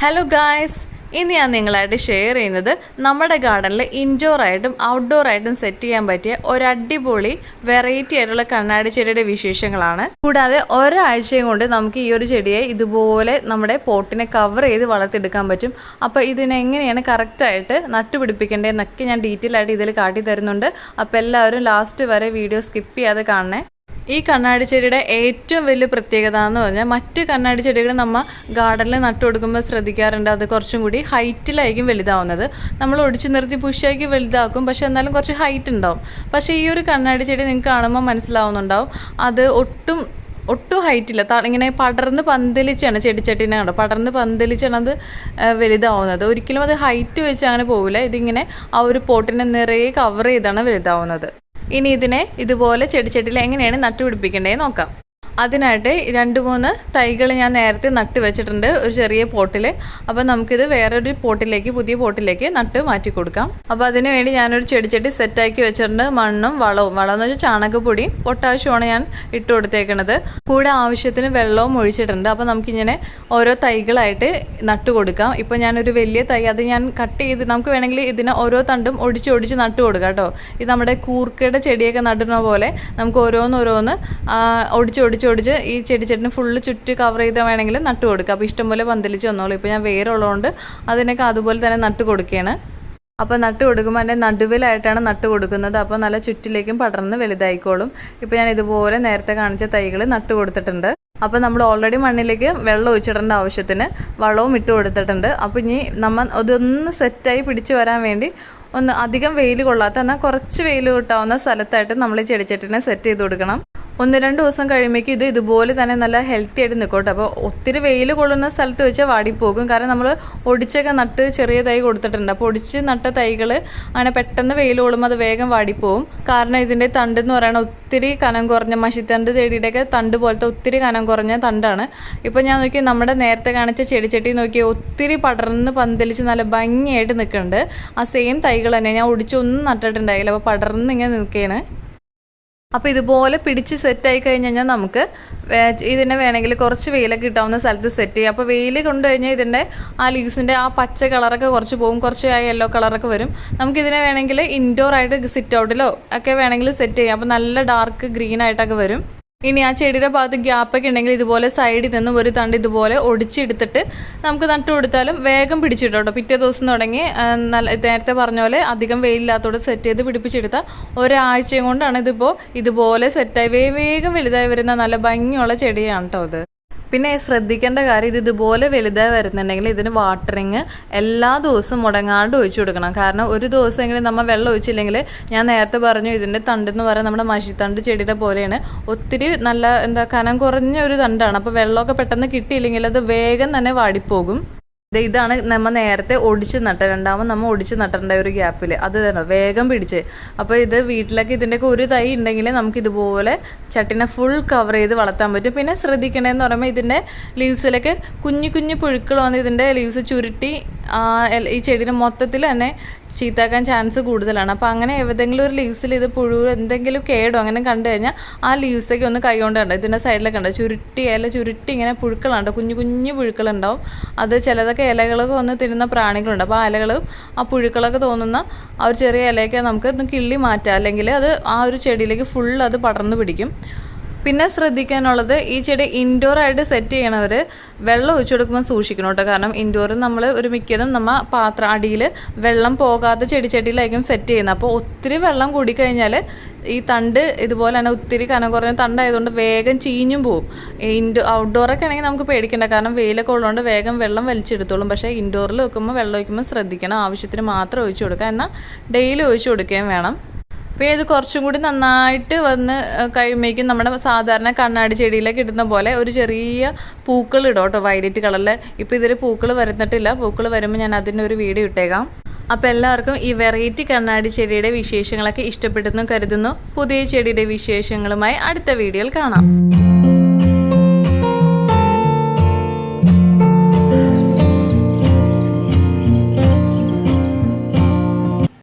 Hello guys ഇന്ന് ഞാൻ നിങ്ങളായിട്ട് ഷെയർ ചെയ്യുന്നത് നമ്മുടെ ഗാർഡനിൽ ഇൻഡോർ ആയിട്ടും ഔട്ട്ഡോർ ആയിട്ടും സെറ്റ് ചെയ്യാൻ പറ്റിയ ഒരു അടിപൊളി വെറൈറ്റി ആയിട്ടുള്ള കണ്ണാടി ചെടിയുടെ വിശേഷങ്ങളാണ്. കൂടാതെ ഒരാഴ്ചയും കൊണ്ട് നമുക്ക് ഈ ഒരു ചെടിയെ ഇതുപോലെ നമ്മുടെ പോട്ടിനെ കവർ ചെയ്ത് വളർത്തിയെടുക്കാൻ പറ്റും. അപ്പോൾ ഇതിനെങ്ങനെയാണ് കറക്റ്റായിട്ട് നട്ടുപിടിപ്പിക്കേണ്ടതെന്നൊക്കെ ഞാൻ ഡീറ്റെയിൽ ആയിട്ട് ഇതിൽ കാട്ടി തരുന്നുണ്ട് അപ്പോൾ എല്ലാവരും ലാസ്റ്റ് വരെ വീഡിയോ സ്കിപ്പ് ചെയ്യാതെ കാണണേ. ഈ കണ്ണാടി ചെടിയുടെ ഏറ്റവും വലിയ പ്രത്യേകത എന്ന് പറഞ്ഞാൽ മറ്റ് കണ്ണാടി ചെടികൾ നമ്മൾ ഗാർഡനിൽ നട്ടു കൊടുക്കുമ്പോൾ ശ്രദ്ധിക്കാറുണ്ട്. അത് കുറച്ചും കൂടി ഹൈറ്റിലായിരിക്കും വലുതാവുന്നത്. നമ്മൾ ഒടിച്ചു നിർത്തി പുഷാക്കി വലുതാക്കും. പക്ഷെ എന്നാലും കുറച്ച് ഹൈറ്റ് ഉണ്ടാവും. പക്ഷേ ഈ ഒരു കണ്ണാടി ചെടി നിങ്ങൾക്ക് കാണുമ്പോൾ മനസ്സിലാവുന്നുണ്ടാവും. അത് ഒട്ടും ഒട്ടും ഹൈറ്റില്ല ഇങ്ങനെ പടർന്ന് പന്തലിച്ചാണ് ചെടിച്ചട്ടിനെ കണ്ടോ പടർന്ന് പന്തലിച്ചാണ് അത് വലുതാവുന്നത്. ഒരിക്കലും അത് ഹൈറ്റ് വെച്ച് അങ്ങനെ പോവില്ല. ഇതിങ്ങനെ ആ ഒരു പോട്ടിനെ നിറയെ കവർ ചെയ്താണ് വലുതാവുന്നത്. ഇനി ഇതിനെ ഇതുപോലെ ചെടിച്ചട്ടിയിൽ എങ്ങനെയാണ് നട്ടുപിടിപ്പിക്കേണ്ടത് നോക്കാം. അതിനായിട്ട് രണ്ട് മൂന്ന് തൈകൾ ഞാൻ നേരത്തെ നട്ട് വെച്ചിട്ടുണ്ട് ഒരു ചെറിയ പോട്ടിൽ അപ്പോൾ നമുക്കിത് വേറൊരു പോട്ടിലേക്ക് പുതിയ പോട്ടിലേക്ക് നട്ട് മാറ്റി കൊടുക്കാം. അപ്പോൾ അതിന് വേണ്ടി ഞാനൊരു ചെടിച്ചട്ടി സെറ്റാക്കി വെച്ചിട്ടുണ്ട്. മണ്ണും വളവും. വളം എന്ന് വെച്ചാൽ ചാണകപ്പൊടിയും പൊട്ടാഷ്യമാണ് ഞാൻ ഇട്ട് കൊടുത്തേക്കണത്. കൂടെ ആവശ്യത്തിന് വെള്ളവും ഒഴിച്ചിട്ടുണ്ട്. അപ്പോൾ നമുക്കിങ്ങനെ ഓരോ തൈകളായിട്ട് നട്ട് കൊടുക്കാം. ഇപ്പോൾ ഞാനൊരു വലിയ തൈ അത് ഞാൻ കട്ട് ചെയ്ത് നമുക്ക് വേണമെങ്കിൽ ഇതിനെ ഓരോ തണ്ടും ഒടിച്ച് ഒടിച്ച് നട്ട് കൊടുക്കാം കേട്ടോ. ഇത് നമ്മുടെ കൂർക്കയുടെ ചെടിയൊക്കെ നടുന്ന പോലെ നമുക്ക് ഓരോന്നോരോന്ന് ഓരോന്ന് ഒടിച്ച് ഒടിച്ച് ഒടിച്ച് ഈ ചെടി ചെടിച്ചെടിന് ഫുള്ള് ചുറ്റി കവർ ചെയ്ത് വേണമെങ്കിൽ നട്ട് കൊടുക്കുക അപ്പോൾ ഇഷ്ടംപോലെ പന്തലിച്ച് വന്നോളൂ. ഇപ്പോൾ ഞാൻ വേരുള്ളതുകൊണ്ട് അതിനൊക്കെ അതുപോലെ തന്നെ നട്ട് കൊടുക്കുകയാണ്. അപ്പോൾ നട്ട് കൊടുക്കുമ്പോൾ അതിന്റെ നടുവിലായിട്ടാണ് നട്ട് കൊടുക്കുന്നത്. അപ്പോൾ നല്ല ചുറ്റിലേക്കും പടർന്ന് വലുതായിക്കോളും. ഇപ്പോൾ ഞാൻ ഇതുപോലെ നേരത്തെ കാണിച്ച തൈകൾ നട്ട് കൊടുത്തിട്ടുണ്ട്. അപ്പോൾ നമ്മൾ ഓൾറെഡി മണ്ണിലേക്ക് വെള്ളം ഒഴിച്ചിടേണ്ട ആവശ്യത്തിന് വളവും ഇട്ട് കൊടുത്തിട്ടുണ്ട്. അപ്പോൾ ഇനി നമ്മൾ അതൊന്ന് സെറ്റായി പിടിച്ചു വരാൻ വേണ്ടി ഒന്ന് അധികം വെയിൽ കൊള്ളാത്ത എന്നാൽ കുറച്ച് വെയിൽ കിട്ടാവുന്ന സ്ഥലത്തായിട്ട് നമ്മൾ ഈ ചെടിച്ചട്ടിനെ സെറ്റ് ചെയ്ത് കൊടുക്കണം. ഒന്ന് രണ്ട് ദിവസം കഴിയുമ്പോഴേക്കും ഇത് ഇതുപോലെ തന്നെ നല്ല ഹെൽത്തി ആയിട്ട് നിൽക്കോട്ടെ അപ്പോൾ ഒത്തിരി വെയിൽ കൊള്ളുന്ന സ്ഥലത്ത് വെച്ചാൽ വാടിപ്പോകും. കാരണം നമ്മൾ ഒടിച്ചൊക്കെ നട്ട് ചെറിയ തൈ കൊടുത്തിട്ടുണ്ട്. അപ്പോൾ ഒടിച്ച് നട്ട തൈകൾ അങ്ങനെ പെട്ടെന്ന് വെയിൽ കൊള്ളുമ്പോൾ അത് വേഗം വാടിപ്പോവും. കാരണം ഇതിന്റെ തണ്ട് എന്ന് പറയുന്നത് ഒത്തിരി കനം കുറഞ്ഞ മഷിത്തണ്ട് ചെടിയുടെയൊക്കെ തണ്ട് പോലത്തെ ഒത്തിരി കനം കുറഞ്ഞ തണ്ടാണ്. ഇപ്പോൾ ഞാൻ നോക്കി നമ്മുടെ നേരത്തെ കാണിച്ച ചെടിച്ചട്ടി നോക്കി ഒത്തിരി പടർന്ന് പന്തലിച്ച് നല്ല ഭംഗിയായിട്ട് നിൽക്കുന്നുണ്ട്. ആ സെയിം തൈകൾ തന്നെ. ഞാൻ ഒടിച്ചൊന്നും നട്ടിട്ടുണ്ടായില്ല. അപ്പോൾ പടർന്ന് ഇങ്ങനെ നിൽക്കുകയാണ് അപ്പോൾ ഇതുപോലെ പിടിച്ച് സെറ്റായി കഴിഞ്ഞ് കഴിഞ്ഞാൽ നമുക്ക് ഇതിനെ വേണമെങ്കിൽ കുറച്ച് വെയിലൊക്കെ കിട്ടാവുന്ന സ്ഥലത്ത് സെറ്റ് ചെയ്യാം. അപ്പോൾ വെയിൽ കൊണ്ടു കഴിഞ്ഞാൽ ഇതിന്റെ ആ ലീവ്സിന്റെ ആ പച്ച കളറൊക്കെ കുറച്ച് പോകും കുറച്ച് ആ യെല്ലോ കളറൊക്കെ വരും. നമുക്കിതിനെ വേണമെങ്കിൽ ഇൻഡോർ ആയിട്ട് സിറ്റ് ഔട്ടിലോ ഒക്കെ വേണമെങ്കിൽ സെറ്റ് ചെയ്യാം. അപ്പോൾ നല്ല ഡാർക്ക് ഗ്രീൻ ആയിട്ടൊക്കെ വരും. ഇനി ആ ചെടിയുടെ ഭാഗത്ത് ഗ്യാപ്പൊക്കെ ഉണ്ടെങ്കിൽ ഇതുപോലെ സൈഡിൽ നിന്നും ഒരു തണ്ട് ഇതുപോലെ ഒടിച്ചെടുത്തിട്ട് നമുക്ക് നട്ടു കൊടുത്താലും വേഗം പിടിച്ചിട്ടോ പിറ്റേ ദിവസം തുടങ്ങി നല്ല നേരത്തെ പറഞ്ഞ പോലെ അധികം വെയിലില്ലാത്തോടെ സെറ്റ് ചെയ്ത് പിടിപ്പിച്ചെടുത്താൽ ഒരാഴ്ചയും കൊണ്ടാണ് ഇതിപ്പോൾ ഇതുപോലെ സെറ്റായി വേഗം വലുതായി വരുന്ന നല്ല ഭംഗിയുള്ള ചെടിയാണ് കേട്ടോ ഇത്. പിന്നെ ശ്രദ്ധിക്കേണ്ട കാര്യം ഇത് ഇതുപോലെ വലുതായി വരുന്നുണ്ടെങ്കിൽ ഇതിന് വാട്ടറിങ് എല്ലാ ദിവസവും മുടങ്ങാണ്ട് ഒഴിച്ചു കൊടുക്കണം. കാരണം ഒരു ദിവസമെങ്കിലും നമ്മൾ വെള്ളം ഒഴിച്ചില്ലെങ്കിൽ ഞാൻ നേരത്തെ പറഞ്ഞു ഇതിന്റെ തണ്ടെന്ന് പറയുന്നത് നമ്മുടെ മഷിത്തണ്ട് ചെടിയുടെ പോലെയാണ്. ഒത്തിരി നല്ല എന്താ കനം കുറഞ്ഞ ഒരു തണ്ടാണ്. അപ്പോൾ വെള്ളമൊക്കെ പെട്ടെന്ന് കിട്ടിയില്ലെങ്കിൽ അത് വേഗം തന്നെ വാടിപ്പോകും. ഇതാണ് നമ്മൾ നേരത്തെ ഒടിച്ച് നട്ട രണ്ടാമത് നമ്മൾ ഒടിച്ച് നട്ടേണ്ട ഒരു ഗ്യാപ്പിൽ അത് തന്നെ വേഗം പിടിച്ച്. അപ്പോൾ ഇത് വീട്ടിലൊക്കെ ഇതിന്റെയൊക്കെ ഒരു തൈ ഉണ്ടെങ്കിൽ നമുക്ക് ഇതുപോലെ ചട്ടിനെ ഫുൾ കവർ ചെയ്ത് വളർത്താൻ പറ്റും. പിന്നെ ശ്രദ്ധിക്കണേന്ന് പറയുമ്പോൾ ഇതിന്റെ ലീവ്സിലൊക്കെ കുഞ്ഞു കുഞ്ഞു പുഴുക്കൾ വന്ന് ഇതിന്റെ ലീവ്സ് ചുരുട്ടി ഈ ചെടീനെ മൊത്തത്തിൽ തന്നെ ചീത്താക്കാൻ ചാൻസ് കൂടുതലാണ്. അപ്പോൾ അങ്ങനെ ഏതെങ്കിലും ഒരു ലീവ്സിൽ ഇത് പുഴു എന്തെങ്കിലും കേടോ അങ്ങനെ കണ്ടു കഴിഞ്ഞാൽ ആ ലീവ്സൊക്കെ ഒന്ന് കൈകൊണ്ട് കണ്ടോ? ഇതിന്റെ സൈഡിലൊക്കെ ഉണ്ടോ ചുരുട്ടി ഇല ചുരുട്ടി ഇങ്ങനെ പുഴുക്കളുണ്ട് കുഞ്ഞു കുഞ്ഞു പുഴുക്കളുണ്ടാവും. അത് ചിലതൊക്കെ ഇലകളൊക്കെ വന്ന് തിരുന്ന പ്രാണികളുണ്ട്. അപ്പോൾ ആ ഇലകളും ആ പുഴുക്കളൊക്കെ തോന്നുന്ന ആ ഒരു ചെറിയ ഇലയൊക്കെ നമുക്ക് ഒന്ന് കിള്ളി മാറ്റാം. അല്ലെങ്കിൽ അത് ആ ഒരു ചെടിയിലേക്ക് ഫുൾ അത് പടർന്നു പിടിക്കും. പിന്നെ ശ്രദ്ധിക്കാനുള്ളത് ഈ ചെടി ഇൻഡോർ ആയിട്ട് സെറ്റ് ചെയ്യണവർ വെള്ളം ഒഴിച്ചു കൊടുക്കുമ്പോൾ സൂക്ഷിക്കണം കേട്ടോ. കാരണം ഇൻഡോറിൽ നമ്മൾ ഒരു മിക്കതും നമ്മൾ പാത്രം അടിയിൽ വെള്ളം പോകാത്ത ചെടിച്ചട്ടിയിലായിരിക്കും സെറ്റ് ചെയ്യുന്നത്. അപ്പോൾ ഒത്തിരി വെള്ളം കൂടിക്കഴിഞ്ഞാൽ ഈ തണ്ട് ഇതുപോലെ തന്നെ ഒത്തിരി കനം കുറഞ്ഞ തണ്ടായതുകൊണ്ട് വേഗം ചീഞ്ഞും പോവും. ഇൻഡോ ഔട്ട്ഡോറൊക്കെ ആണെങ്കിൽ നമുക്ക് പേടിക്കേണ്ട. കാരണം വെയിലൊക്കെ ഉള്ളതുകൊണ്ട് വേഗം വെള്ളം വലിച്ചെടുത്തോളും. പക്ഷേ ഇൻഡോറിൽ വെക്കുമ്പോൾ വെള്ളം ഒഴിക്കുമ്പോൾ ശ്രദ്ധിക്കണം. ആവശ്യത്തിന് മാത്രം ഒഴിച്ചു കൊടുക്കുക. എന്നാൽ ഡെയിലി ഒഴിച്ചു കൊടുക്കുകയും വേണം. പിന്നെ ഇത് കുറച്ചും കൂടി നന്നായിട്ട് വന്ന് കഴിയുമ്പോഴേക്കും നമ്മുടെ സാധാരണ കണ്ണാടി ചെടിയിലേക്ക് കിട്ടുന്ന പോലെ ഒരു ചെറിയ പൂക്കൾ ഇടും കേട്ടോ വയലറ്റ് കളറിൽ ഇപ്പോൾ ഇതിൽ പൂക്കൾ വരുന്നിട്ടില്ല. പൂക്കൾ വരുമ്പോൾ ഞാൻ അതിന്റെ ഒരു വീഡിയോ ഇട്ടേക്കാം. അപ്പോൾ എല്ലാവർക്കും ഈ വെറൈറ്റി കണ്ണാടി ചെടിയുടെ വിശേഷങ്ങളൊക്കെ ഇഷ്ടപ്പെട്ടെന്ന് കരുതുന്നു. പുതിയ ചെടിയുടെ വിശേഷങ്ങളുമായി അടുത്ത വീഡിയോയിൽ കാണാം.